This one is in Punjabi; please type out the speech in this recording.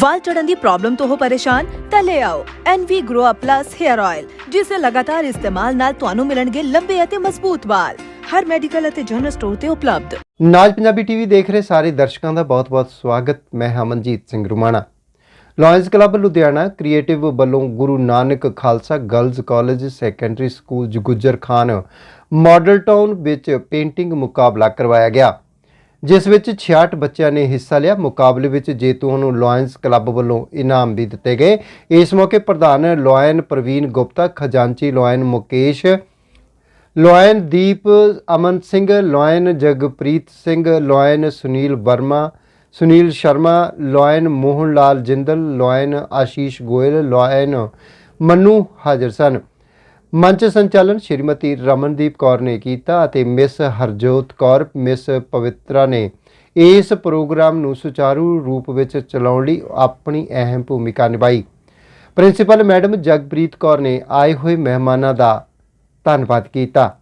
ਵਾਲ ਚੜਨ ਦੀ ਪ੍ਰੋਬਲਮ ਤੋਂ ਹੋ ਪਰੇਸ਼ਾਨ, ਤਾਂ ਲੈ ਆਓ NV Grow Up Plus Hair Oil, ਜਿਸ ਦੇ ਲਗਾਤਾਰ ਇਸਤੇਮਾਲ ਨਾਲ ਤੁਹਾਨੂੰ ਮਿਲਣਗੇ ਲੰਬੇ ਅਤੇ ਮਜ਼ਬੂਤ ਵਾਲ। ਹਰ ਮੈਡੀਕਲ ਅਤੇ ਜਨਰਲ ਸਟੋਰ ਤੇ ਉਪਲਬਧ। ਨਾਜ ਪੰਜਾਬੀ ਟੀਵੀ ਦੇਖ ਰਹੇ ਸਾਰੇ ਦਰਸ਼ਕਾਂ ਦਾ ਬਹੁਤ-ਬਹੁਤ ਸਵਾਗਤ। ਮੈਂ Hamanjit Singh Rumana. Lions club Ludhiana creative ਵੱਲੋਂ Guru Nanak Khalsa girls college secondary school Jagujar Khan model town ਵਿੱਚ ਪੇਂਟਿੰਗ ਮੁਕਾਬਲਾ ਕਰਵਾਇਆ ਗਿਆ। ਜਿਸ ਵਿੱਚ 66 ਬੱਚਿਆਂ ਨੇ ਹਿੱਸਾ ਲਿਆ। ਮੁਕਾਬਲੇ ਵਿੱਚ ਜੇਤੂਆਂ ਨੂੰ ਲਾਇਨਸ ਕਲੱਬ ਵੱਲੋਂ ਇਨਾਮ ਵੀ ਦਿੱਤੇ ਗਏ। ਇਸ ਮੌਕੇ ਪ੍ਰਧਾਨ ਲਾਇਨ ਪ੍ਰਵੀਨ ਗੁਪਤਾ, ਖਜ਼ਾਨਚੀ lion Mukesh, lion Deep Aman Singh, lion Jagpreet Singh, lion Sunil Verma, Sunil Sharma, lion Mohan Lal Jindal, lion Ashish Goyal, lion Mannu ਹਾਜ਼ਰ ਸਨ। ਮੰਚ ਸੰਚਾਲਨ ਸ਼੍ਰੀਮਤੀ ਰਮਨਦੀਪ ਕੌਰ ਨੇ ਕੀਤਾ ਅਤੇ ਮਿਸ ਹਰਜੋਤ ਕੌਰ, ਮਿਸ ਪਵਿੱਤਰਾ ਨੇ ਇਸ ਪ੍ਰੋਗਰਾਮ ਨੂੰ ਸੁਚਾਰੂ ਰੂਪ ਵਿੱਚ ਚਲਾਉਣ ਲਈ ਆਪਣੀ ਅਹਿਮ ਭੂਮਿਕਾ ਨਿਭਾਈ। ਪ੍ਰਿੰਸੀਪਲ ਮੈਡਮ ਜਗਪ੍ਰੀਤ ਕੌਰ ਨੇ ਆਏ ਹੋਏ ਮਹਿਮਾਨਾਂ ਦਾ ਧੰਨਵਾਦ ਕੀਤਾ।